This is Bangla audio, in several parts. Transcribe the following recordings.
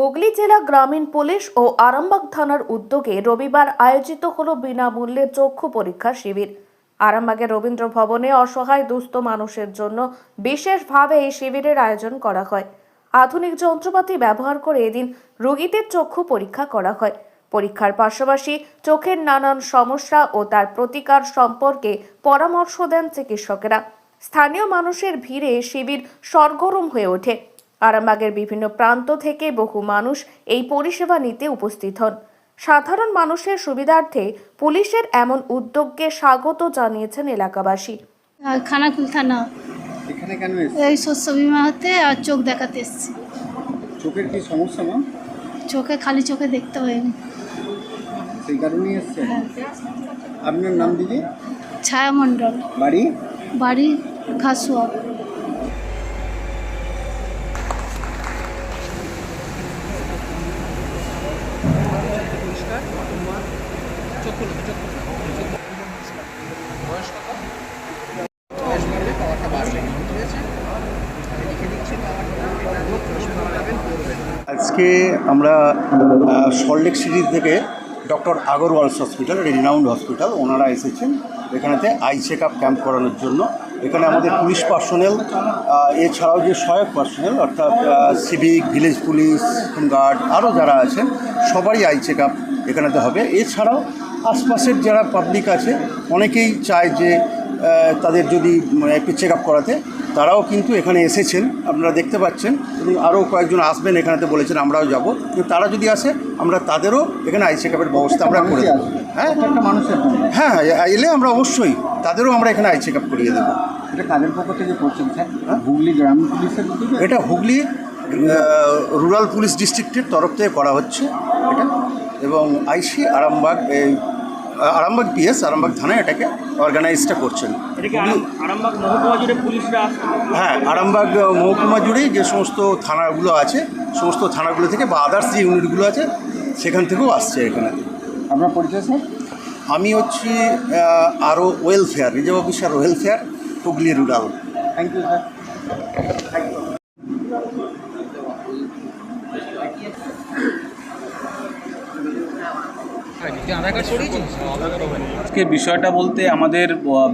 হুগলি জেলা গ্রামীণ পুলিশ ও আরামবাগ থানার উদ্যোগে রবিবার আয়োজিত হল বিনামূল্যে চক্ষু পরীক্ষা শিবির। আরামবাগের রবীন্দ্র ভবনে অসহায় দুস্থ মানুষের জন্য বিশেষভাবে এই শিবিরের আয়োজন করা হয়। আধুনিক যন্ত্রপাতি ব্যবহার করে এদিন রোগীদের চক্ষু পরীক্ষা করা হয়। পরীক্ষার পাশাপাশি চোখের নানান সমস্যা ও তার প্রতিকার সম্পর্কে পরামর্শ দেন চিকিৎসকেরা। স্থানীয় মানুষের ভিড়ে শিবির সরগরম হয়ে ওঠে। আরামবাগের বিভিন্ন প্রান্ত থেকে বহু মানুষ এই পরিষেবা নিতে উপস্থিত হন। সাধারণ মানুষের সুবিধার্থে পুলিশের এমন উদ্যোগকে স্বাগত জানিয়েছেন এলাকাবাসী। খানাকুল থানা। এখানে কেন এই শস্য বিমা হতে আর চোখ দেখাতে এসছি। চোখের কি সমস্যা মা? চোখে খালি চোখে দেখতে হয়নি। সেই কারণেই এসছে হ্যাঁ। আপনার নাম দিদি? ছায়ামণ্ডল বাড়ি? বাড়ি ঘাসুয়া। আজকে আমরা সল্টলেক সিটি থেকে doctor Agarwal's hospital renowned hospital ওনারা এসেছেন এখানেতে আই চেক আপ ক্যাম্প করানোর জন্য। এখানে আমাদের পুলিশ পার্সোনেল এছাড়াও যে সহায়ক পার্সোনেল অর্থাৎ সিভিক ভিলেজ পুলিশ গার্ড আরও যারা আছেন সবারই আই চেক আপ এখানেতে হবে। এছাড়াও আশপাশের যারা পাবলিক আছে, অনেকেই চায় যে তাদের যদি মানে একটু চেক আপ করাতে। তারাও কিন্তু এখানে এসেছেন আপনারা দেখতে পাচ্ছেন এবং আরও কয়েকজন আসবেন এখানেতে বলেছেন আমরাও যাব। কিন্তু তারা যদি আসে আমরা তাদেরও এখানে আই চেক আপের ব্যবস্থা আমরা করে দেবো। হ্যাঁ? একটা মানুষের হ্যাঁ এলে আমরা অবশ্যই তাদেরও আমরা এখানে আই চেক আপ করিয়ে দেবো। এটা কাদের পক্ষ থেকে করছেন স্যার? হুগলি গ্রাম পুলিশের এটা হুগলি রুরাল পুলিশ ডিস্ট্রিক্টের তরফ থেকে করা হচ্ছে এটা। এবং আইসি আরামবাগ এই আরামবাগ পিএস আরামবাগ থানায় এটাকে অর্গানাইজটা করছেন। এটা আরামবাগ মহকুমা জুড়ে পুলিশরা হ্যাঁ আরামবাগ মহকুমা জুড়েই যে সমস্ত থানাগুলো আছে সমস্ত থানাগুলো থেকে বা আদার্স যে ইউনিটগুলো আছে সেখান থেকেও আসছে এখানে। আপনার পরিচয় স্যার? আমি হচ্ছি আরও welfare reserve officer welfare Hooghly rural thank you sir আজকে বিষয়টা বলতে আমাদের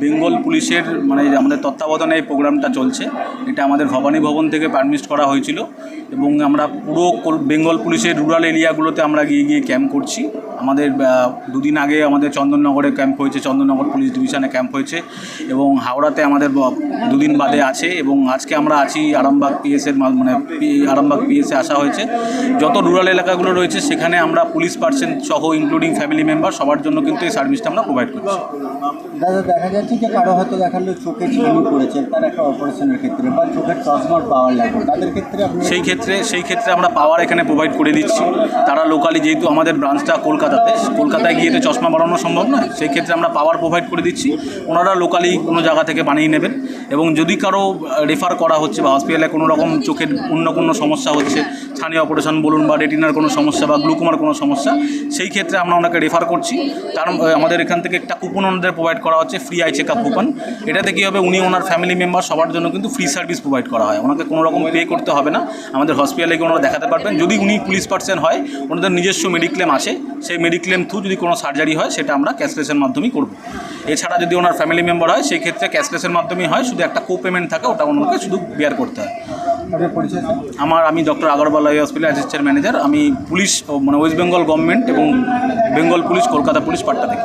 বেঙ্গল পুলিশের মানে আমাদের তত্ত্বাবধানে এই প্রোগ্রামটা চলছে, এটা আমাদের ভবানী ভবন থেকে পারমিট করা হয়েছিল এবং আমরা পুরো বেঙ্গল পুলিশের রুরাল এরিয়াগুলোতে আমরা গিয়ে গিয়ে ক্যাম্প করছি। আমাদের দুদিন আগে আমাদের চন্দননগরে ক্যাম্প হয়েছে চন্দননগর পুলিশ ডিভিশনে ক্যাম্প হয়েছে এবং হাওড়াতে আমাদের দুদিন বাদে আছে এবং আজকে আমরা আছি আরামবাগ পিএসের মানে আরামবাগ পিএসে আসা হয়েছে। যত রুরাল এলাকাগুলো রয়েছে সেখানে আমরা পুলিশ পার্সন সহ ইনক্লুডিং ফ্যামিলি মেম্বার সবার জন্য কিন্তু এই সার্ভিসটা আমরা প্রোভাইড করছি। দাদা দেখা যাচ্ছে যে কারও হয়তো দেখাল চোখে ছানি পড়েছে তার একটা অপারেশনের ক্ষেত্রে বা চোখের চশমার পাওয়ার লাগবে। তাদের ক্ষেত্রে সেই ক্ষেত্রে সেই ক্ষেত্রে আমরা পাওয়ার এখানে প্রোভাইড করে দিচ্ছি। তারা লোকালি যেহেতু আমাদের ব্রাঞ্চটা কলকাতাতে। কলকাতায় গিয়ে তো চশমা বানানো সম্ভব নয় সেই ক্ষেত্রে আমরা পাওয়ার প্রোভাইড করে দিচ্ছি। ওনারা লোকালি কোনো জায়গা থেকে বানিয়ে নেবেন এবং যদি কারও রেফার করা হচ্ছে বা হসপিটালে কোনো রকম চোখের অন্য কোনো সমস্যা হচ্ছে, ছানি অপারেশন বলুন বা রেটিনার কোনো সমস্যা বা গ্লুকোমার কোনো সমস্যা, সেই ক্ষেত্রে আমরা ওনাকে রেফার করছি। তার আমাদের এখান থেকে একটা কুপন ওনাদের প্রোভাইড করা হচ্ছে free eye check up coupon এটাতে কী হবে, উনি ওনার ফ্যামিলি মেম্বার সবার জন্য কিন্তু ফ্রি সার্ভিস প্রোভাইড করা হয়। ওনাকে কোনো রকম পে করতে হবে না। আমাদের হসপিটালে গিয়ে ওনারা দেখাতে পারবেন। যদি উনি পুলিশ পার্সন হয়, ওনাদের নিজস্ব মেডিক্লেম আছে, সেই মেডিক্লেম থ্রু যদি কোনো সার্জারি হয় সেটা আমরা ক্যাশলেসের মাধ্যমেই করব। এছাড়া যদি ওনার ফ্যামিলি মেম্বার হয় সেই ক্ষেত্রে ক্যাশলেসের মাধ্যমেই হয় শুধু একটা কো পেমেন্ট থাকে ওটা ওনাকে শুধু বেয়ার করতে হয়। আমার আমি doctor Agarwal eye hospital assistant manager আমি পুলিশ ও মানে ওয়েস্ট বেঙ্গল গভর্নমেন্ট এবং বেঙ্গল পুলিশ কলকাতা পুলিশ পাট্টা থেকে